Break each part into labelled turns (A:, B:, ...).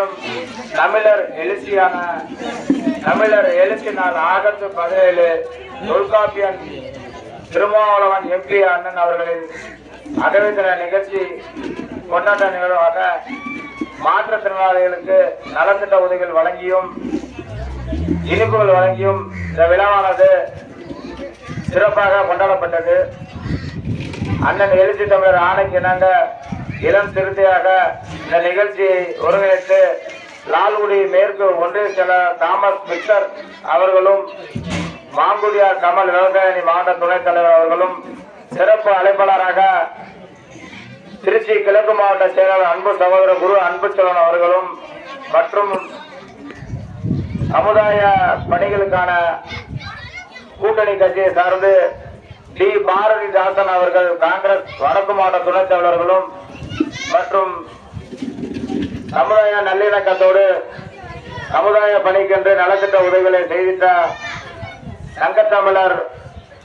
A: அனைவரும் தமிழர் எழுச்சியான தமிழர் எழுச்சி நாள் ஆகஸ்ட் பதினேழு தொல்காப்பியன் திருமாவளவன் எம்பி அண்ணன் அவர்களின் அகவிந்திர நிகழ்ச்சி கொண்டாட்ட நிகழ்வாக மாற்றுத்திறனாளிகளுக்கு நலத்திட்ட உதவிகள் வழங்கியும் இனிப்புகள் வழங்கியும் இந்த விழாவானது சிறப்பாக கொண்டாடப்பட்டது. அண்ணன் எழுச்சி தமிழர் ஆணைக்கு இணங்க இளம் சிறுத்தையாக இந்த நிகழ்ச்சியை ஒருங்கிணைத்து லால்குடி மேற்கு ஒன்றிய செயலர் தாமஸ் மிக்சர் அவர்களும் மாங்குடியார் கமல் விவசாயி மாவட்ட துணைத் தலைவர் அவர்களும் சிறப்பு அழைப்பாளராக திருச்சி கிழக்கு மாவட்ட செயலாளர் அன்பு சகோதரர் குரு அன்புச்செல்வன் அவர்களும் மற்றும் சமுதாய பணிகளுக்கான கூட்டணி கட்சியை சார்ந்து டி. பாரதிதாசன் அவர்கள் காங்கிரஸ் வடக்கு மாவட்ட துணைத் தலைவர்களும் மற்றும் சமுதாய நல்லிணக்கத்தோடு சமுதாய பணிக்கென்று நலத்திட்ட உதவிகளை செய்திட்ட சங்கத்தமிழர்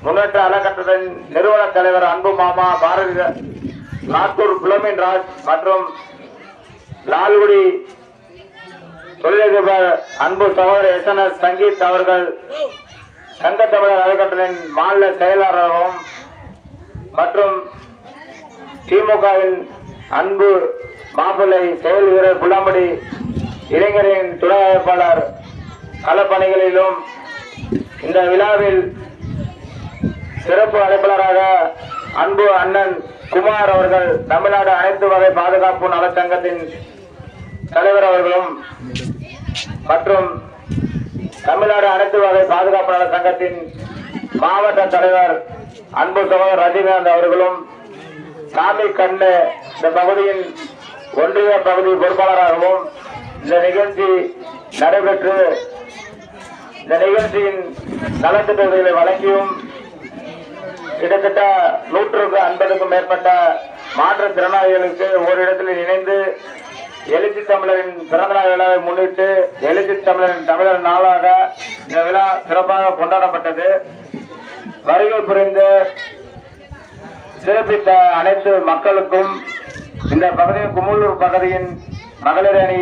A: முன்னேற்ற அறக்கட்டத்தின் நிறுவன தலைவர் அன்பு மாமா பாரதி நாட்டூர் புலமின் ராஜ் மற்றும் லால்குடி தொழிலதிபர் அன்பு சகோதரர் எஸ் என் எஸ் சங்கீத் அவர்கள் சங்க தமிழர் மாநில செயலாளராகவும் மற்றும் திமுகவின் அன்பு மாப்பிள்ளை செயல் வீரர் புல்லாம்படி இளைஞரின் துணை அமைப்பாளர் களப்பணிகளிலும் இந்த விழாவில் சிறப்பு அழைப்பாளராக அன்பு அண்ணன் குமார் அவர்கள் தமிழ்நாடு அனைத்து வகை பாதுகாப்பு நலச்சங்கத்தின் தலைவர் அவர்களும் மற்றும் தமிழ்நாடு அனைத்து வகை பாதுகாப்பு நல சங்கத்தின் மாவட்ட தலைவர் அன்பு சகோதரர் ரஜினிகாந்த் அவர்களும் சாமி கண்ணு இந்த பகுதியின் ஒன்றிய பகுதி பொறுப்பாளராகவும் இந்த நிகழ்ச்சி நடைபெற்று இந்த நிகழ்ச்சியின் நலத்திட்ட உதவிகளை வழங்கியும் கிட்டத்தட்ட நூற்றுக்கு ஐம்பதுக்கும் மேற்பட்ட மாற்றுத்திறனாளிகளுக்கு இடத்தில் இணைந்து எழுச்சி தமிழரின் பிறந்தநாள் விழாவை முன்னிட்டு எழுச்சி தமிழரின் தமிழர் நாளாக இந்த விழா சிறப்பாக கொண்டாடப்பட்டது. வருகை புரிந்து சிறப்பித்த அனைத்து மக்களுக்கும் இந்த பகுதி குமுளூர் பகுதியின் மகளிர் அணி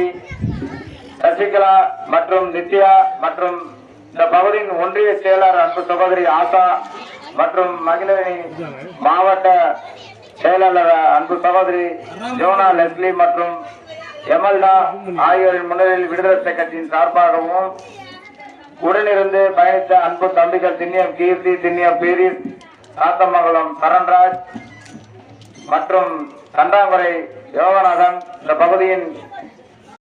A: சசிகலா மற்றும் நித்யா மற்றும் இந்த பகுதியின் ஒன்றிய செயலர் அன்பு சகோதரி ஆசா மற்றும் மகளிரணி மாவட்ட செயலாளர் அன்பு சகோதரி ஜோனா லெஸ்லி மற்றும் எமல்டா ஆகியோரின் முன்னிலையில் விடுதலை கட்சியின் சார்பாகவும் உடனிருந்து பயணித்த அன்பு தம்பிகள் திண்ணியம் கீர்த்தி திண்ணியம் பீரிஸ் சாத்தமங்கலம் சரண்ராஜ் மற்றும் தண்டாங்குறை யோகநாதன். இந்த பகுதியின்